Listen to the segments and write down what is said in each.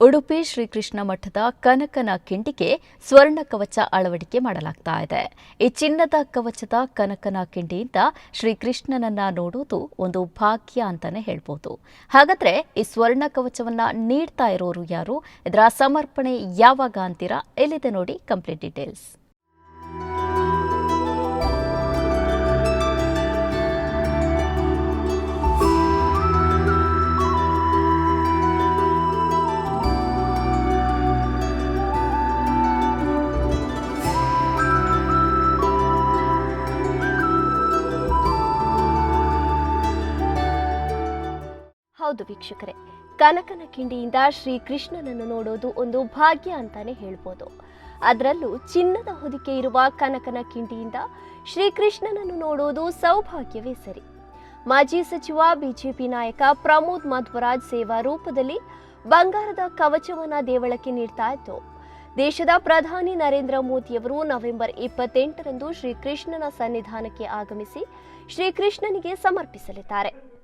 ಉಡುಪಿ ಶ್ರೀಕೃಷ್ಣ ಮಠದ ಕನಕನ ಕಿಂಡಿಗೆ ಸ್ವರ್ಣ ಕವಚ ಅಳವಡಿಕೆ ಮಾಡಲಾಗ್ತಾ ಇದೆ. ಈ ಚಿನ್ನದ ಕವಚದ ಕನಕನ ಕಿಂಡಿಯಿಂದ ಶ್ರೀಕೃಷ್ಣನನ್ನ ನೋಡೋದು ಒಂದು ಭಾಗ್ಯ ಅಂತಾನೆ ಹೇಳ್ಬೋದು. ಹಾಗಾದ್ರೆ ಈ ಸ್ವರ್ಣ ಕವಚವನ್ನ ನೀಡ್ತಾ ಇರೋರು ಯಾರು? ಇದರ ಸಮರ್ಪಣೆ ಯಾವಾಗ ಅಂತೀರಾ? ಎಲ್ಲಿದೆ ನೋಡಿ ಕಂಪ್ಲೀಟ್ ಡೀಟೇಲ್ಸ್. ಹೌದು ವೀಕ್ಷಕರೇ. ಕನಕನ ಕಿಂಡಿಯಿಂದ ಶ್ರೀಕೃಷ್ಣನನ್ನು ನೋಡೋದು ಒಂದು ಭಾಗ್ಯ ಅಂತಾನೆ ಹೇಳ್ಬೋದು. ಅದರಲ್ಲೂ ಚಿನ್ನದ ಹೊದಿಕೆ ಇರುವ ಕನಕನ ಕಿಂಡಿಯಿಂದ ಶ್ರೀಕೃಷ್ಣನನ್ನು ನೋಡೋದು ಸೌಭಾಗ್ಯವೇ ಸರಿ. ಮಾಜಿ ಸಚಿವ, ಬಿಜೆಪಿ ನಾಯಕ ಪ್ರಮೋದ್ ಮಧ್ವರಾಜ್ ಸೇವಾ ರೂಪದಲ್ಲಿ ಬಂಗಾರದ ಕವಚವನ್ನ ದೇವಳಕ್ಕೆ ನೀಡ್ತಾ ಇತ್ತು ದೇಶದ ಪ್ರಧಾನಿ ನರೇಂದ್ರ ಮೋದಿಯವರು ನವೆಂಬರ್ ಇಪ್ಪತ್ತೆಂಟರಂದು ಶ್ರೀಕೃಷ್ಣನ ಸನ್ನಿಧಾನಕ್ಕೆ ಆಗಮಿಸಿ ಶ್ರೀಕೃಷ್ಣನಿಗೆ ಸಮರ್ಪಿಸಲಿದ್ದಾರೆ.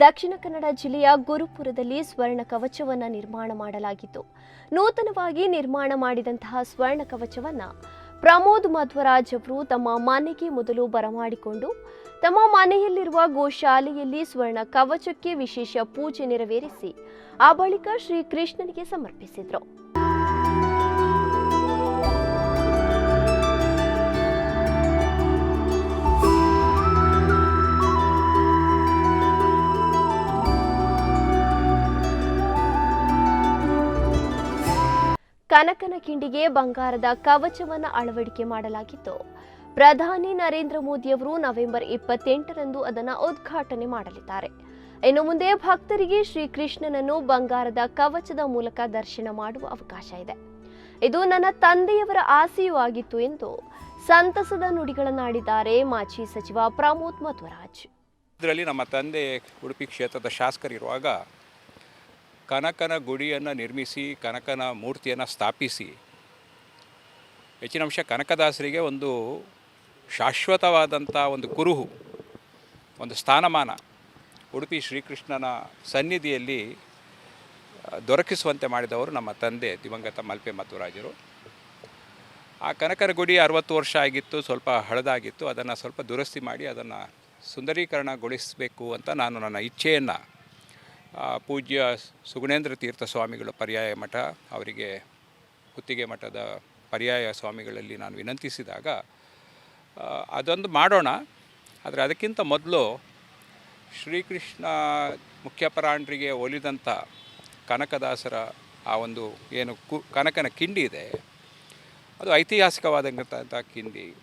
ದಕ್ಷಿಣ ಕನ್ನಡ ಜಿಲ್ಲೆಯ ಗುರುಪುರದಲ್ಲಿ ಸ್ವರ್ಣ ಕವಚವನ್ನು ನಿರ್ಮಾಣ ಮಾಡಲಾಗಿತ್ತು. ನೂತನವಾಗಿ ನಿರ್ಮಾಣ ಮಾಡಿದಂತಹ ಸ್ವರ್ಣ ಕವಚವನ್ನು ಪ್ರಮೋದ್ ಮಧ್ವರಾಜ್ ಅವರು ತಮ್ಮ ಮನೆಗೆ ಮೊದಲು ಬರಮಾಡಿಕೊಂಡು, ತಮ್ಮ ಮನೆಯಲ್ಲಿರುವ ಗೋಶಾಲೆಯಲ್ಲಿ ಸ್ವರ್ಣ ಕವಚಕ್ಕೆ ವಿಶೇಷ ಪೂಜೆ ನೆರವೇರಿಸಿ, ಆ ಬಳಿಕ ಶ್ರೀಕೃಷ್ಣನಿಗೆ ಸಮರ್ಪಿಸಿದ್ರು. ಕನಕನ ಕಿಂಡಿಗೆ ಬಂಗಾರದ ಕವಚವನ್ನು ಅಳವಡಿಕೆ ಮಾಡಲಾಗಿತ್ತು. ಪ್ರಧಾನಿ ನರೇಂದ್ರ ಮೋದಿಯವರು ನವೆಂಬರ್ ಇಪ್ಪತ್ತೆಂಟರಂದು ಅದನ್ನು ಉದ್ಘಾಟನೆ ಮಾಡಲಿದ್ದಾರೆ. ಇನ್ನು ಮುಂದೆ ಭಕ್ತರಿಗೆ ಶ್ರೀಕೃಷ್ಣನನ್ನು ಬಂಗಾರದ ಕವಚದ ಮೂಲಕ ದರ್ಶನ ಮಾಡುವ ಅವಕಾಶ ಇದೆ. ಇದು ನನ್ನ ತಂದೆಯವರ ಆಸೆಯೂ ಆಗಿತ್ತು ಎಂದು ಸಂತಸದ ನುಡಿಗಳನ್ನಾಡಿದ್ದಾರೆ ಮಾಜಿ ಸಚಿವ ಪ್ರಮೋದ್ ಮಧ್ವರಾಜ್. ಇದರಲ್ಲಿ ನಮ್ಮ ತಂದೆ ಉಡುಪಿ ಕ್ಷೇತ್ರದ ಶಾಸಕರಿರುವಾಗ ಕನಕನ ಗುಡಿಯನ್ನು ನಿರ್ಮಿಸಿ, ಕನಕನ ಮೂರ್ತಿಯನ್ನು ಸ್ಥಾಪಿಸಿ, ಹೆಚ್ಚಿನ ಅಂಶ ಕನಕದಾಸರಿಗೆ ಒಂದು ಶಾಶ್ವತವಾದಂಥ ಒಂದು ಕುರುಹು, ಒಂದು ಸ್ಥಾನಮಾನ ಉಡುಪಿ ಶ್ರೀಕೃಷ್ಣನ ಸನ್ನಿಧಿಯಲ್ಲಿ ದೊರಕಿಸುವಂತೆ ಮಾಡಿದವರು ನಮ್ಮ ತಂದೆ ದಿವಂಗತ ಮಲ್ಪೆ ಮಧ್ವರಾಜರು ಆ ಕನಕರ ಗುಡಿ ಅರವತ್ತು ವರ್ಷ ಆಗಿತ್ತು, ಸ್ವಲ್ಪ ಹಳದಾಗಿತ್ತು, ಅದನ್ನು ಸ್ವಲ್ಪ ದುರಸ್ತಿ ಮಾಡಿ ಅದನ್ನು ಸುಂದರೀಕರಣಗೊಳಿಸಬೇಕು ಅಂತ ನಾನು ನನ್ನ ಇಚ್ಛೆಯನ್ನು ಪೂಜ್ಯ ಸುಗುಣೇಂದ್ರ ತೀರ್ಥ ಸ್ವಾಮಿಗಳ ಪರ್ಯಾಯ ಮಠ, ಅವರಿಗೆ ಕುತ್ತಿಗೆ ಮಠದ ಪರ್ಯಾಯ ಸ್ವಾಮಿಗಳಲ್ಲಿ ನಾನು ವಿನಂತಿಸಿದಾಗ ಅದೊಂದು ಮಾಡೋಣ. ಆದರೆ ಅದಕ್ಕಿಂತ ಮೊದಲು ಶ್ರೀಕೃಷ್ಣ ಮುಖ್ಯಪರಾಣರಿಗೆ ಒಲಿದಂಥ ಕನಕದಾಸರ ಆ ಒಂದು ಏನು ಕು, ಕನಕನ ಕಿಂಡಿ ಇದೆ. ಅದು ಐತಿಹಾಸಿಕವಾದಂಥ ಕಿಂಡಿ.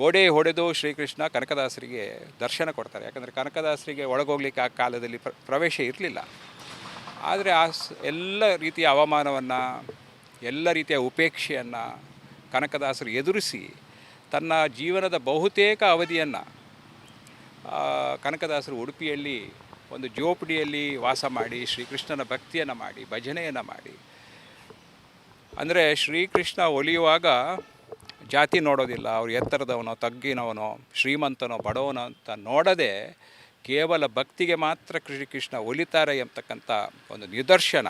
ಗೋಡೆ ಹೊಡೆದು ಶ್ರೀಕೃಷ್ಣ ಕನಕದಾಸರಿಗೆ ದರ್ಶನ ಕೊಡ್ತಾರೆ. ಯಾಕಂದರೆ ಕನಕದಾಸರಿಗೆ ಒಳಗೋಗ್ಲಿಕ್ಕೆ ಆ ಕಾಲದಲ್ಲಿ ಪ್ರ, ಪ್ರವೇಶ ಇರಲಿಲ್ಲ. ಆದರೆ ಆ ಎಲ್ಲ ರೀತಿಯ ಅವಮಾನವನ್ನು, ಎಲ್ಲ ರೀತಿಯ ಉಪೇಕ್ಷೆಯನ್ನು ಕನಕದಾಸರು ಎದುರಿಸಿ ತನ್ನ ಜೀವನದ ಬಹುತೇಕ ಅವಧಿಯನ್ನು ಕನಕದಾಸರು ಉಡುಪಿಯಲ್ಲಿ ಒಂದು ಜೋಪಡಿಯಲ್ಲಿ ವಾಸ ಮಾಡಿ, ಶ್ರೀಕೃಷ್ಣನ ಭಕ್ತಿಯನ್ನು ಮಾಡಿ, ಭಜನೆಯನ್ನು ಮಾಡಿ. ಅಂದರೆ ಶ್ರೀಕೃಷ್ಣ ಒಲಿಯುವಾಗ ಜಾತಿ ನೋಡೋದಿಲ್ಲ, ಅವ್ರು ಎತ್ತರದವನೋ, ತಗ್ಗಿನವನೋ, ಶ್ರೀಮಂತನೋ, ಬಡವನೋ ಅಂತ ನೋಡದೆ ಕೇವಲ ಭಕ್ತಿಗೆ ಮಾತ್ರ ಶ್ರೀಕೃಷ್ಣ ಒಲಿತಾರೆ ಎಂಬತಕ್ಕಂಥ ಒಂದು ನಿದರ್ಶನ.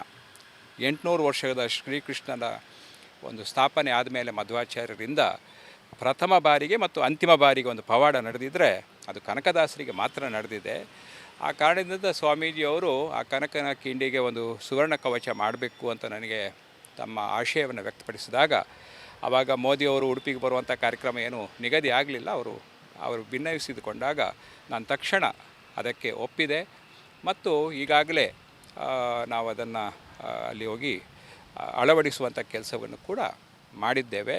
ಎಂಟುನೂರು ವರ್ಷದ ಶ್ರೀಕೃಷ್ಣನ ಒಂದು ಸ್ಥಾಪನೆ ಆದಮೇಲೆ ಮಧ್ವಾಚಾರ್ಯರಿಂದ ಪ್ರಥಮ ಬಾರಿಗೆ ಮತ್ತು ಅಂತಿಮ ಬಾರಿಗೆ ಒಂದು ಪವಾಡ ನಡೆದಿದ್ದರೆ ಅದು ಕನಕದಾಸರಿಗೆ ಮಾತ್ರ ನಡೆದಿದೆ. ಆ ಕಾರಣದಿಂದ ಸ್ವಾಮೀಜಿಯವರು ಆ ಕನಕನ ಕಿಂಡಿಗೆ ಒಂದು ಸುವರ್ಣ ಕವಚ ಮಾಡಬೇಕು ಅಂತ ನನಗೆ ತಮ್ಮ ಆಶಯವನ್ನು ವ್ಯಕ್ತಪಡಿಸಿದಾಗ ಆವಾಗ ಮೋದಿಯವರು ಉಡುಪಿಗೆ ಬರುವಂಥ ಕಾರ್ಯಕ್ರಮ ಏನು ನಿಗದಿ ಆಗಲಿಲ್ಲ. ಅವರು ಅವರು ಭಿನ್ನಯಿಸಿದುಕೊಂಡಾಗ ನಾನು ತಕ್ಷಣ ಅದಕ್ಕೆ ಒಪ್ಪಿದೆ. ಮತ್ತು ಈಗಾಗಲೇ ನಾವು ಅದನ್ನು ಅಲ್ಲಿ ಹೋಗಿ ಅಳವಡಿಸುವಂಥ ಕೆಲಸವನ್ನು ಕೂಡ ಮಾಡಿದ್ದೇವೆ.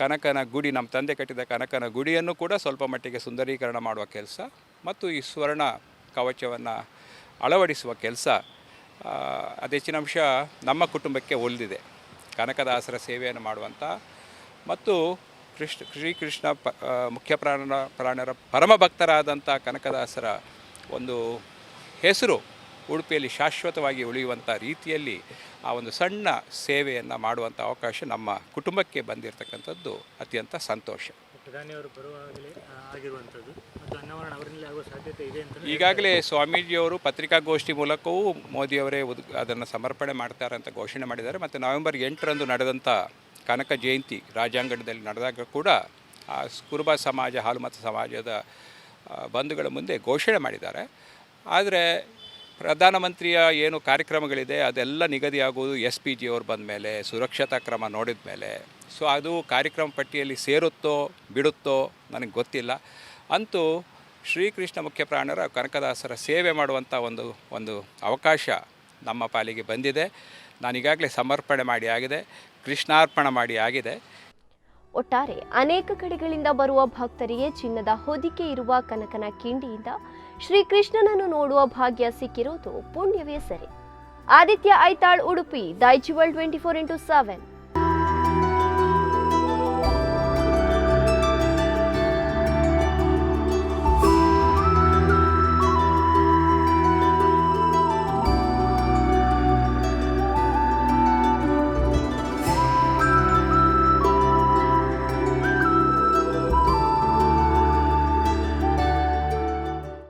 ಕನಕನ ಗುಡಿ, ನಮ್ಮ ತಂದೆ ಕಟ್ಟಿದ ಕನಕನ ಗುಡಿಯನ್ನು ಕೂಡ ಸ್ವಲ್ಪ ಮಟ್ಟಿಗೆ ಸುಂದರೀಕರಣ ಮಾಡುವ ಕೆಲಸ ಮತ್ತು ಈ ಸ್ವರ್ಣ ಕವಚವನ್ನು ಅಳವಡಿಸುವ ಕೆಲಸ ಅದೆಚ್ಚಿನ ಅಂಶ ನಮ್ಮ ಕುಟುಂಬಕ್ಕೆ ಒಲಿದಿದೆ. ಕನಕದಾಸರ ಸೇವೆಯನ್ನು ಮಾಡುವಂಥ ಮತ್ತು ಕೃಷ್ಣ ಶ್ರೀಕೃಷ್ಣ ಪ ಮುಖ್ಯ ಪ್ರಾಣ ಪ್ರಾಣರ ಪರಮ ಭಕ್ತರಾದಂಥ ಕನಕದಾಸರ ಒಂದು ಹೆಸರು ಉಡುಪಿಯಲ್ಲಿ ಶಾಶ್ವತವಾಗಿ ಉಳಿಯುವಂಥ ರೀತಿಯಲ್ಲಿ ಆ ಒಂದು ಸಣ್ಣ ಸೇವೆಯನ್ನು ಮಾಡುವಂಥ ಅವಕಾಶ ನಮ್ಮ ಕುಟುಂಬಕ್ಕೆ ಬಂದಿರತಕ್ಕಂಥದ್ದು ಅತ್ಯಂತ ಸಂತೋಷ. ಈಗಾಗಲೇ ಸ್ವಾಮೀಜಿಯವರು ಪತ್ರಿಕಾಗೋಷ್ಠಿ ಮೂಲಕವೂ ಮೋದಿಯವರೇ ಉದ್ ಅದನ್ನು ಸಮರ್ಪಣೆ ಮಾಡ್ತಾರೆ ಅಂತ ಘೋಷಣೆ ಮಾಡಿದ್ದಾರೆ. ಮತ್ತು ನವೆಂಬರ್ ಎಂಟರಂದು ನಡೆದಂಥ ಕನಕ ಜಯಂತಿ ರಾಜಾಂಗಣದಲ್ಲಿ ನಡೆದಾಗ ಕೂಡ ಆ ಕುರುಬ ಸಮಾಜ, ಹಾಲುಮತ ಸಮಾಜದ ಬಂಧುಗಳ ಮುಂದೆ ಘೋಷಣೆ ಮಾಡಿದ್ದಾರೆ. ಆದರೆ ಪ್ರಧಾನಮಂತ್ರಿಯ ಏನು ಕಾರ್ಯಕ್ರಮಗಳಿದೆ, ಅದೆಲ್ಲ ನಿಗದಿಯಾಗುವುದು ಎಸ್ ಪಿ ಜಿಯವ್ರು ಬಂದ ಮೇಲೆ, ಸುರಕ್ಷತಾ ಕ್ರಮ ನೋಡಿದ ಮೇಲೆ. ಸೊ, ಅದು ಕಾರ್ಯಕ್ರಮ ಪಟ್ಟಿಯಲ್ಲಿ ಸೇರುತ್ತೋ, ಬಿಡುತ್ತೋ ನನಗೆ ಗೊತ್ತಿಲ್ಲ. ಅಂತೂ ಶ್ರೀಕೃಷ್ಣ ಮುಖ್ಯ ಪ್ರಾಣರ, ಕನಕದಾಸರ ಸೇವೆ ಮಾಡುವಂಥ ಒಂದು ಒಂದು ಅವಕಾಶ ನಮ್ಮ ಪಾಲಿಗೆ ಬಂದಿದೆ. ನಾನೀಗಾಗಲೇ ಸಮರ್ಪಣೆ ಮಾಡಿ ಆಗಿದೆ. ಕೃಷ್ಣಾರ್ಪಣ ಮಾಡಿ ಆಗಿದೆ. ಒಟ್ಟಾರೆ ಅನೇಕ ಕಡೆಗಳಿಂದ ಬರುವ ಭಕ್ತರಿಗೆ ಚಿನ್ನದ ಹೊದಿಕೆ ಇರುವ ಕನಕನ ಕಿಂಡಿಯಿಂದ ಶ್ರೀಕೃಷ್ಣನನ್ನು ನೋಡುವ ಭಾಗ್ಯ ಸಿಕ್ಕಿರುವುದು ಪುಣ್ಯವೇ ಸರಿ. ಆದಿತ್ಯ ಐತಾಳ್ ಉಡುಪಿ ದೈಚಿವಲ್ ಟ್ವೆಂಟಿ ಫೋರ್ ಇಂಟು ಸೆವೆನ್